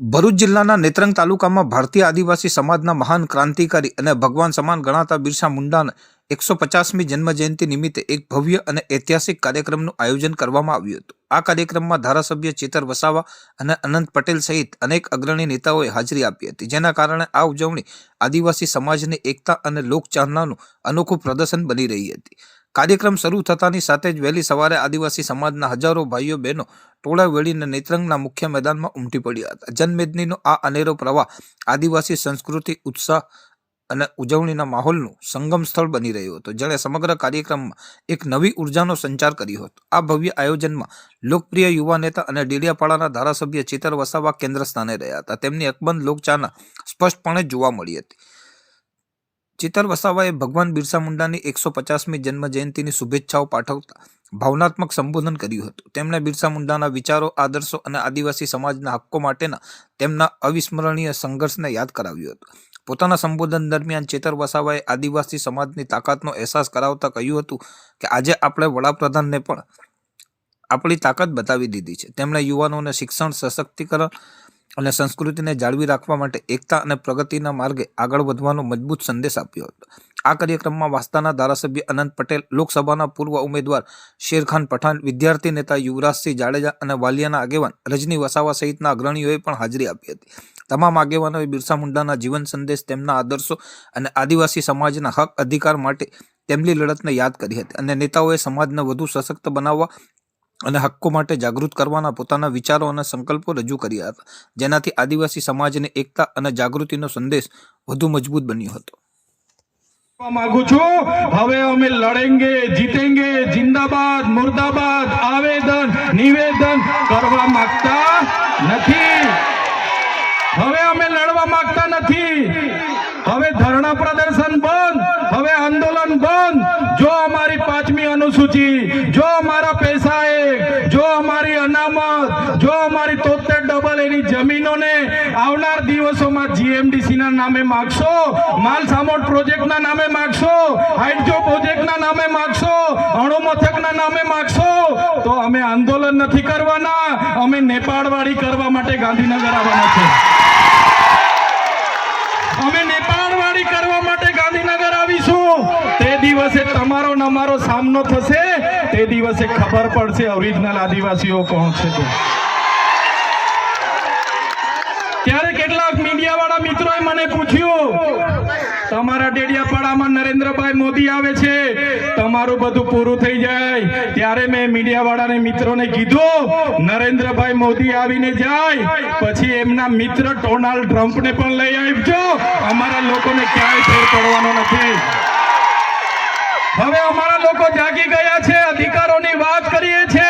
ભરૂચ જિલ્લાના નેત્રંગ તાલુકામાં ભારતીય આદિવાસી સમાજના મહાન ક્રાંતિકારી અને ભગવાન સમાન ગણાતા બિરસા મુંડાના એકસો પચાસમી જન્મજયંતિ નિમિત્તે એક ભવ્ય અને ઐતિહાસિક કાર્યક્રમનું આયોજન કરવામાં આવ્યું હતું. આ કાર્યક્રમમાં ધારાસભ્ય ચેતર વસાવા અને અનંત પટેલ સહિત અનેક અગ્રણી નેતાઓએ હાજરી આપી હતી. જેના કારણે આ ઉજવણી આદિવાસી સમાજની એકતા અને લોકચાહનાનું અનોખું પ્રદર્શન બની રહી હતી. કાર્યક્રમ શરૂ થતાની સાથે જ વહેલી સવારે આદિવાસી સમાજના હજારો ભાઈઓ, બહેનો ટોળા વેળીને નેત્રંગના મુખ્ય મેદાનમાં ઉમટી પડ્યા હતા. જનમેદનીનો આ અનેરો પ્રવાહ આદિવાસી સંસ્કૃતિ, ઉત્સાહ અને ઉજવણીના માહોલનું સંગમ સ્થળ બની રહ્યું હતું, જેણે સમગ્ર કાર્યક્રમમાં એક નવી ઉર્જાનો સંચાર કર્યો હતો. આ ભવ્ય આયોજનમાં લોકપ્રિય યુવા નેતા અને ડેડિયાપાડાના ધારાસભ્ય ચેતર વસાવા કેન્દ્ર સ્થાને રહ્યા હતા. તેમની અકબંધ લોકચાહના સ્પષ્ટપણે જોવા મળી હતી. ચેતર વસાવાએ ભગવાન બિરસા મુંડાની એકસો પચાસમી જન્મ જયંતિની શુભેચ્છાઓ પાઠવતા ભાવનાત્મક સંબોધન કર્યું હતું. તેમણે બિરસા મુંડાના વિચારો, આદર્શો અને આદિવાસી સમાજના હક્કો માટેના તેમના અવિસ્મરણીય સંઘર્ષને યાદ કરાવ્યું હતું. પોતાના સંબોધન દરમિયાન ચેતર વસાવાએ આદિવાસી સમાજની તાકાતનો અહેસાસ કરાવતા કહ્યું હતું કે, આજે આપણે વડાપ્રધાનને પણ આપણી તાકાત બતાવી દીધી છે. તેમણે યુવાનોને શિક્ષણ, સશક્તિકરણ અને સંસ્કૃતિને જાળવી રાખવા માટે એકતા અને પ્રગતિના માર્ગે આગળ વધવાનો મજબૂત સંદેશ આપ્યો હતો. આ કાર્યક્રમમાં વાસ્તાના ધારાસભ્ય અનંત પટેલ, લોકસભાના પૂર્વ ઉમેદવાર શેરખાન પઠાણ, વિદ્યાર્થી નેતા યુવરાજસિંહ જાડેજા અને વાલિયાના આગેવાન રજની વસાવા સહિતના અગ્રણીઓએ પણ હાજરી આપી હતી. તમામ આગેવાનોએ બિરસા મુંડાના જીવન સંદેશ, તેમના આદર્શો અને આદિવાસી સમાજના હક અધિકાર માટે તેમની લડતને યાદ કરી હતી અને નેતાઓએ સમાજને વધુ સશક્ત બનાવવા અને હક્કો માટે જાગૃત કરવાના પોતાના વિચારો અને સંકલ્પો રજૂ કર્યા હતા. જેનાથી આદિવાસી સમાજને એકતા અને જાગૃતિનો સંદેશ વધુ મજબૂત બન્યો હતો. માંગુ છું, હવે અમે લડેંગે, જીતેંગે, જિંદાબાદ, મુર્દાબાદ, આવેદન, નિવેદન કરવા માંગતા નથી. હવે અમે લડવા માંગતા નથી હવે ધરણા પ્રદર્શન બંધ હવે આંદોલન બંધ જો અમારી પાંચમી અનુસૂચિ જો અમારા પૈસા એક જો અમારી અનામત જો તોતેર ડબલ એની જમીનોને આવનાર દિવસોમાં જીએમડીસીના નામે માગશો, માલ સામોટ પ્રોજેક્ટના નામે માગશો હાઇડ્રો પ્રોજેક્ટના નામે માગશો, અણુ મથકના નામે માગશો, તો અમે આંદોલન નથી કરવાના, અમે નેપાળવાળી કરવા માટે ગાંધીનગર આવવાના છે. અમે નેપાળવાળી કરવા માટે ગાંધીનગર આવીશું. તે દિવસે તમારો નમારો સામનો થશે, તે દિવસે ખબર પડશે ઓરિજિનલ આદિવાસીઓ કોણ છે તે. ત્યારે કેટલાક મીડિયાવાળા મિત્રોએ મને પૂછ્યું, તમારા ડેડિયાપાડામાં નરેન્દ્રભાઈ મોદી આવે છે, તમારું બધું પૂરું થઈ જાય. ત્યારે મેં મીડિયાવાળાને મિત્રોને કીધું, નરેન્દ્રભાઈ મોદી આવીને જાય, પછી એમના મિત્ર ડોનાલ્ડ ટ્રમ્પને પણ લઈ આવજો. અમારા લોકોને ક્યાંય ફેર પડવાનો નથી. હવે અમારા લોકો જાગી ગયા છે, અધિકારોની વાત કરીએ છે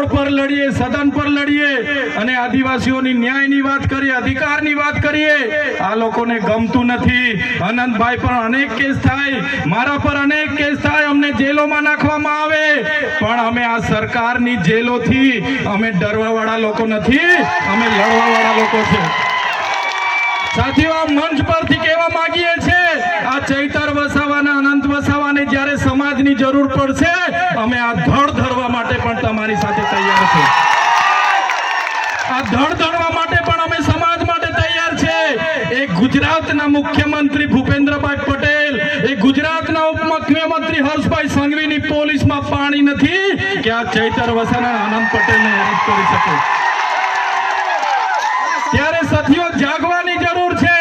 રોડ પર લડીએ, સદન પર લડીએ અને આદિવાસીઓની ન્યાયની વાત કરીએ, અધિકારની વાત કરીએ, આ લોકોને ગમતું નથી. અનંતભાઈ પર અનેક કેસ થાય, મારા પર અનેક કેસ થાય, અમને જેલોમાં નાખવામાં આવે. પણ અમે આ સરકારની જેલોથી અમે ડરવાવાળા લોકો નથી, અમે લડવાવાળા લોકો છે. સાથીઓ આ મંચ પરથી કહેવા માંગીએ છીએ, આ ચૈતર વસાવાના, અનંત વસાવાને જ્યારે સમાજની જરૂર પડશે, અમે આ ધડ ધરવા માટે પણ તમારી સાથે આ ધડ માટે પણ અમે સમાજ માટે તૈયાર છે. એ ગુજરાતના મુખ્યમંત્રી ભૂપેન્દ્રભાઈ પટેલ, એ ગુજરાતના ઉપમુખ્યમંત્રી હર્ષભાઈ સંઘવીની પોલીસમાં પાણી નથી કે આ ચૈતર વસાના આનંદ પટેલને એરેસ્ટ કરી શકે. ત્યારે સાથીઓ, જાગવાની જરૂર છે.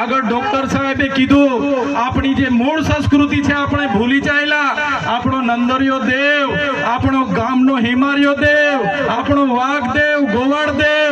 આગળ ડોક્ટર સાહેબે કીધું, આપણી જે મૂળ સંસ્કૃતિ છે, આપણે ભૂલી જાયેલા. આપણો નંદરિયો દેવ, આપણો ગામનો હિમાર્યો દેવ, આપણો વાઘદેવ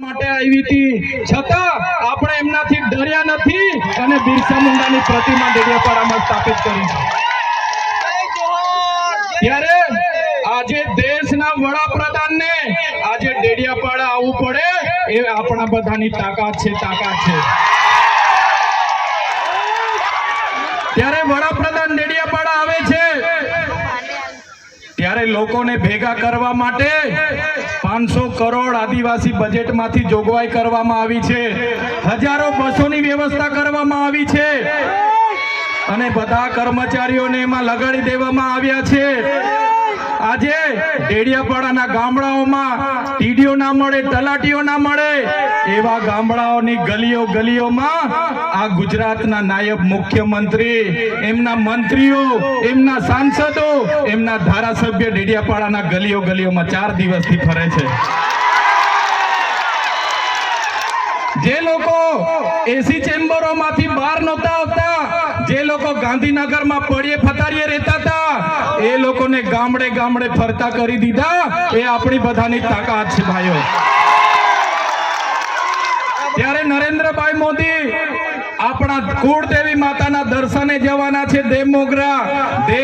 માટે આવી હતી. છતાં આપણે એમનાથી ડર્યા નથી અને બિરસા મુંડાની પ્રતિમા ડેડિયાપાડામાં સ્થાપિત કરી. ત્યારે આજે દેશના વડાપ્રધાનને આજે ડેડિયાપાડા આવવું પડે એ આપણા બધાની તાકાત છે તાકાત છે. ત્યારે વડાપ્રધાન ડેડિયાપાડા આવે છે. લોકોને ભેગા કરવા માટે પાંચસો કરોડ આદિવાસી બજેટમાંથી જોગવાઈ કરવામાં આવી છે. હજારો બસોની વ્યવસ્થા કરવામાં આવી છે. અને બધા કર્મચારીઓને એમાં લગાડી દેવામાં આવ્યા છે. આજે ડેડિયાપાડાના ગામડાઓમાં ટીડીઓ ના મળે, તલાટીઓ ના મળે, એવા ગામડાઓની ગલીઓ ગલીઓમાં આ ગુજરાતના નાયબ મુખ્યમંત્રી, એમના મંત્રીઓ, એમના સાંસદો, એમના ધારાસભ્ય ડેડિયાપાડાના ગલીઓ ગલીઓમાં ચાર દિવસથી ફરે છે. જે લોકો એસી ચેમ્બરોમાંથી બહાર નહોતા આવતા, જે લોકો ગાંધીનગરમાં પડીએ ફતારીએ રહેતા હતા એ લોકોને ગામડે ગામડે ફરતા કરી દીધા. એ આપણી બધાની તાકાત છે ભાઈઓ. ત્યારે નરેન્દ્રભાઈ મોદી આપણા કુળદેવી માતાના દર્શને જવાના છે દેવ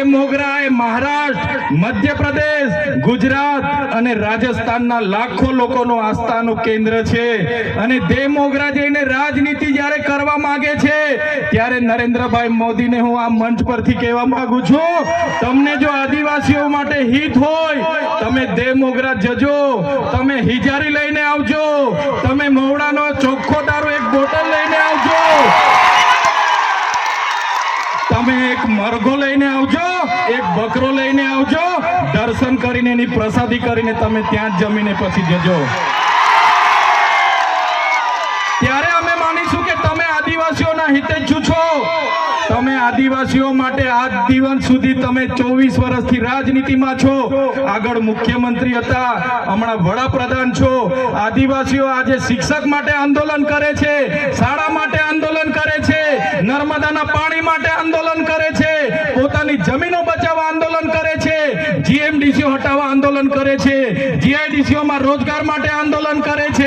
મોગરા એ મહારાષ્ટ્ર, મધ્યપ્રદેશ, ગુજરાત અને રાજસ્થાનના લાખો લોકોનું આસ્થાનું કેન્દ્ર છે. અને દેવ જઈને રાજનીતિ જ્યારે કરવા માંગે છે, ત્યારે નરેન્દ્રભાઈ મોદીને હું આ મંચ પરથી કહેવા માંગુ છું, તમને જો આદિવાસીઓ માટે હિત હોય, તમે દેવ મોગરા જજો, તમે હિજારી લઈને આવજો, તમે મોવડાનો ચોખ્ખો મરઘો લઈને આવજો, એક બકરો લઈને આવજો, દર્શન કરીને એની પ્રસાદી કરીને તમે ત્યાં જ જમીને પછી જજો. ત્યારે અમે માનીશું કે તમે આદિવાસીઓના હિતેચ્છુ છો. તમે આદિવાસીઓ માટે આજ દિવસ સુધી તમે ચોવીસ વર્ષથી રાજનીતિમાં છો. આગળ મુખ્યમંત્રી હતા, હમણાં વડાપ્રધાન છો. આદિવાસીઓ આજે શિક્ષક માટે આંદોલન કરે છે, શાળા માટે આંદોલન કરે છે, નર્મદાના પાણી માટે આંદોલન પોતાની જમીનો બચાવવા આંદોલન કરે છે જીએમડીસીઓ હટાવવા આંદોલન કરે છે જીઆઈડીસીઓમાં રોજગાર માટે આંદોલન કરે છે.